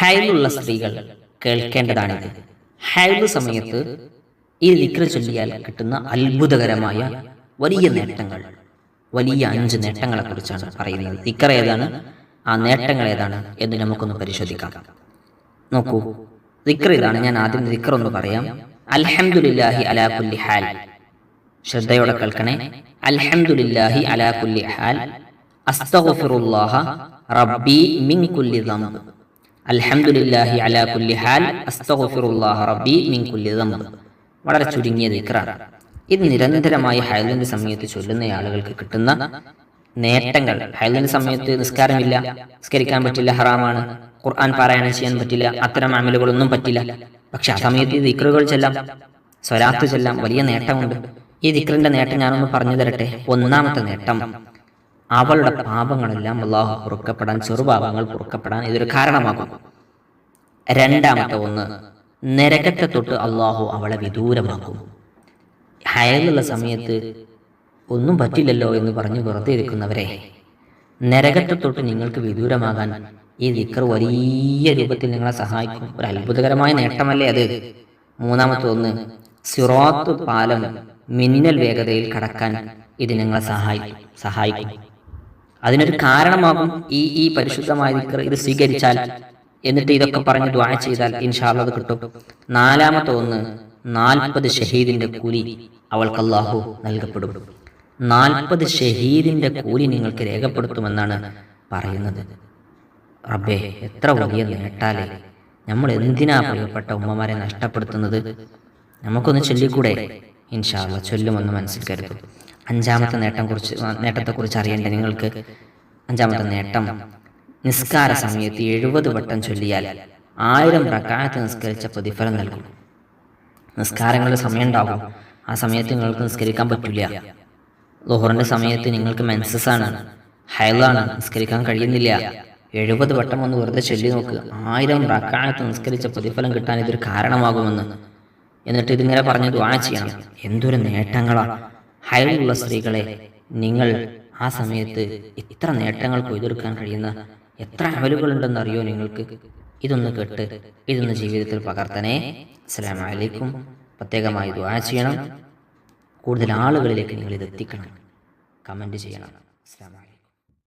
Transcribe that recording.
ഹൈലുള്ള സ്ത്രീകൾ കേൾക്കേണ്ടതാണിത്. ഹൈലു സമയത്ത് ഈ ദിക്ര ചൊല്ലിയാൽ കിട്ടുന്ന അത്ഭുതകരമായ വലിയ നേട്ടങ്ങൾ വലിയ അഞ്ച് നേട്ടങ്ങളെ കുറിച്ചാണ് പറയുന്നത്. ദിക്ര ഏതാണ്? ആ നേട്ടങ്ങൾ ഏതാണ് എന്ന് നമുക്കൊന്ന് പരിശോധിക്കാം. നോക്കൂ ദിക്ർ ഇതാണ്. ഞാൻ ആദ്യം ദിക്ർ ഒന്ന് പറയാം. അൽഹംദുലില്ലാഹി അലാ കുല്ലി ഹാൽ. ശ്രദ്ധയോടെ കേൾക്കണേ. അൽഹംദുലില്ലാഹി അലാ കുല്ലി ഹാൽ. അസ്തഗ്ഫിറുല്ലാഹ റബ്ബി മിൻ കുല്ലി അൽഹംദുലില്ലാഹി അലാ കുല്ലി ഹാൽ അസ്തഗ്ഫിറുല്ലാഹ റബ്ബി മിൻ കുല്ലി ദംബ്. വളരെ ചുരുങ്ങിയ ദിക്റാണ്. ഇത് നിരന്തരമായി ഹൈലിന്റെ സമയത്ത് ചൊല്ലുന്ന ആളുകൾക്ക് കിട്ടുന്ന നേട്ടങ്ങൾ. ഹൈലിന്റെ സമയത്ത് നിസ്കാരമില്ല നിസ്കരിക്കാൻ പറ്റില്ല ഹറാമാണ്. ഖുർആൻ പാരായണം ചെയ്യാൻ പറ്റില്ല അത്തരം അമലുകളൊന്നും പറ്റില്ല. പക്ഷെ ആ സമയത്ത് ഈ ദിക്റുകൾ ചെല്ലാം സ്വരാത്ത് ചെല്ലാം വലിയ നേട്ടമുണ്ട്. ഈ ദിക്റിന്റെ നേട്ടം ഞാനൊന്ന് പറഞ്ഞു തരട്ടെ? ഒന്നാമത്തെ നേട്ടം. അവളുടെ പാപങ്ങളെല്ലാം അള്ളാഹു പൊറുക്കപ്പെടാൻ ചെറുപാപങ്ങൾ പൊറുക്കപ്പെടാൻ ഇതൊരു കാരണമാകും രണ്ടാമത്തെ ഒന്ന് നരകത്തെ തൊട്ട് അള്ളാഹു അവളെ വിദൂരമാക്കും. ഹയലുള്ള സമയത്ത് ഒന്നും പറ്റില്ലല്ലോ എന്ന് പറഞ്ഞ് വെറുതെ ഇരിക്കുന്നവരെ നരകത്തെ തൊട്ട് നിങ്ങൾക്ക് വിദൂരമാകാൻ ഈ ദിക്കർ വലിയ രൂപത്തിൽ നിങ്ങളെ സഹായിക്കും. ഒരു അത്ഭുതകരമായ നേട്ടമല്ലേ അത്. മൂന്നാമത്തെ ഒന്ന് സിറോത്ത് പാലം മിന്നൽ വേഗതയിൽ കടക്കാൻ ഇത് നിങ്ങളെ സഹായിക്കും സഹായിക്കും. അതിനൊരു കാരണമാകും ഈ ഈ പരിശുദ്ധമായ ഇത് സ്വീകരിച്ചാൽ. എന്നിട്ട് ഇതൊക്കെ പറഞ്ഞ് ദ്വാ ചെയ്താൽ ഇൻഷാല്ല അത് കിട്ടും. നാലാമത്തെ ഒന്ന് നാൽപ്പത് ഷഹീദിന്റെ കൂലി അവൾക്ക് അള്ളാഹു നൽകപ്പെടും. നാൽപ്പത് ഷഹീദിന്റെ കൂലി നിങ്ങൾക്ക് രേഖപ്പെടുത്തുമെന്നാണ് പറയുന്നത്. റബ്ബേ എത്ര വലിയ നേട്ടാലേ. നമ്മൾ എന്തിനാ പ്രിയപ്പെട്ട ഉമ്മമാരെ നഷ്ടപ്പെടുത്തുന്നത്? നമുക്കൊന്ന് ചൊല്ലിക്കൂടെ? ഇൻഷാല്ല ചൊല്ലുമെന്ന് മനസ്സിൽ കരുതും. അഞ്ചാമത്തെ നേട്ടം കുറിച്ച് നേട്ടത്തെ കുറിച്ച് അറിയേണ്ടത് നിങ്ങൾക്ക് അഞ്ചാമത്തെ നേട്ടം നിസ്കാര സമയത്ത് എഴുപത് വട്ടം ചൊല്ലിയാൽ ആയിരം പ്രകാരത്ത് നിസ്കരിച്ച പ്രതിഫലം നൽകും. നിസ്കാരങ്ങളുടെ സമയം ഉണ്ടാകും. ആ സമയത്ത് നിങ്ങൾക്ക് നിസ്കരിക്കാൻ പറ്റില്ല. ലോഹറിന്റെ സമയത്ത് നിങ്ങൾക്ക് മെൻസസ് ആണ്. ഹൈലാണ് നിസ്കരിക്കാൻ കഴിയുന്നില്ല. എഴുപത് വട്ടം ഒന്ന് വെറുതെ ചൊല്ലി നോക്ക്. ആയിരം റക്കായത്ത് നിസ്കരിച്ച പ്രതിഫലം കിട്ടാൻ ഇതൊരു കാരണമാകുമെന്ന്. എന്നിട്ട് ഇതിങ്ങനെ പറഞ്ഞ് ദ്വാ ചെയ്യണം. എന്തൊരു നേട്ടങ്ങളാ. ഹൈലുള്ള സ്ത്രീകളെ നിങ്ങൾ ആ സമയത്ത് ഇത്ര നേട്ടങ്ങൾ കൊയ്തെടുക്കാൻ കഴിയുന്ന എത്ര അമലുകളുണ്ടെന്ന് അറിയോ നിങ്ങൾക്ക്? ഇതൊന്ന് കേട്ട് ഇതൊന്ന് ജീവിതത്തിൽ പകർത്തനെ അലൈക്കും. പ്രത്യേകമായി ദ്വാ ചെയ്യണം. കൂടുതൽ ആളുകളിലേക്ക് നിങ്ങൾ ഇത് എത്തിക്കണം. കമന്റ് ചെയ്യണം. അസ്സലാമു അലൈക്കും.